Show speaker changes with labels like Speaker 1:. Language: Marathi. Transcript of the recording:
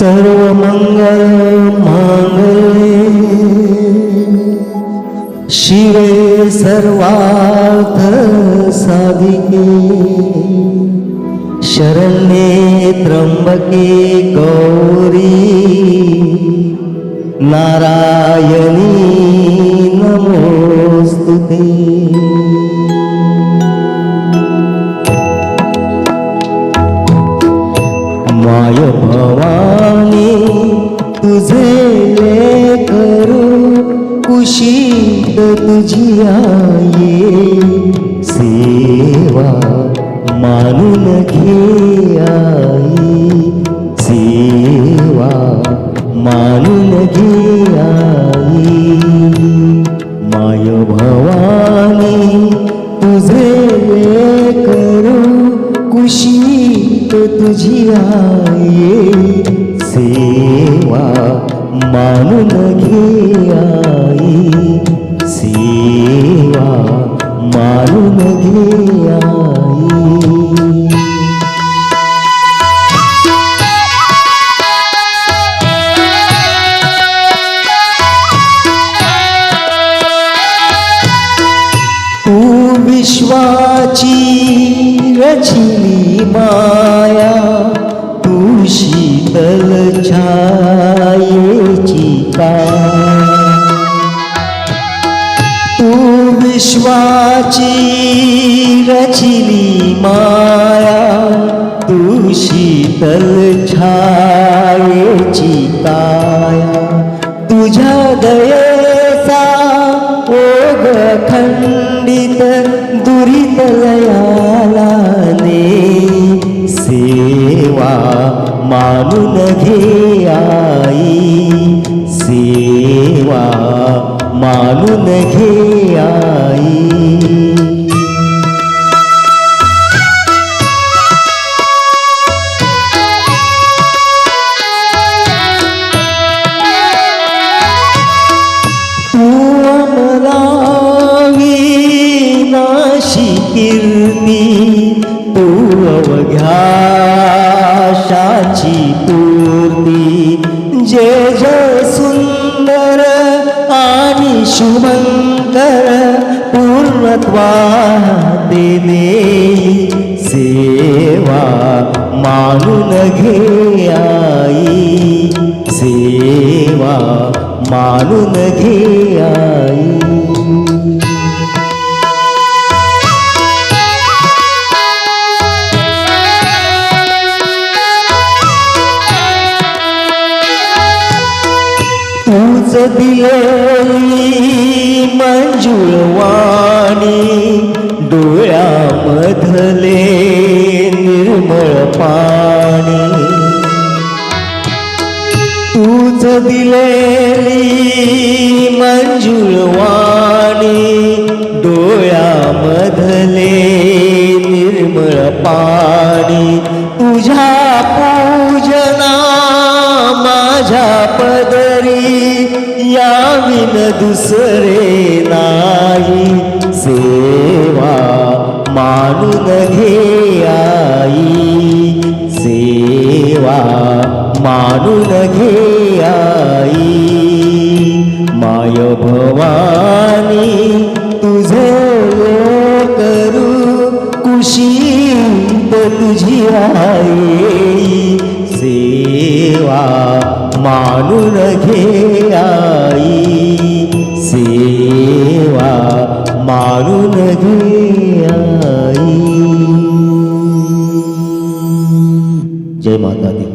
Speaker 1: સર્વમંગલ માંગલે શિવે સર્વાર્થ સાધિકે શરણે ત્રંબકે ગૌરી નારાયણી નમોસ્તુતે भवानी तुझे लेकरू कुशीत तुझी आई सेवा मानून घे आई. सेवा मानून घे आई. माय भवानी तुझे तुझी आई सेवा मानून घे आई. सेवा मानून घे आई. तू विश्वाची रचिली मा विश्वाची रचिली माया तू शीतल छायेची काया तुझ्या दयेचा ओग खंडित दुरित लयालाने सेवा मानून घे आई सेवा मानून घे आई. तू अमरावी नाशी कीर्ती तू अवघ्याशाची पूर्ती. जे जय सुंदर शुभंकर पूर्णत्वा देणे सेवा मानून घे आई सेवा मानून घे आई. तूच दिलेली मंजुळवाणी डोळ्यामधले निर्मळ पाणी. तूच दिलेली मंजुळवाणी डोळ्यामधले निर्मळ पाणी. तुझ्या पूजना माझ्या पदरी याविन दुसरे नाही. सेवा मानून घे आई. सेवा मानून घे आई. माय भवानी तुझे करू कुशीत तुझी आई. मानून घे आई सेवा मानून घे आई. जय माता दी.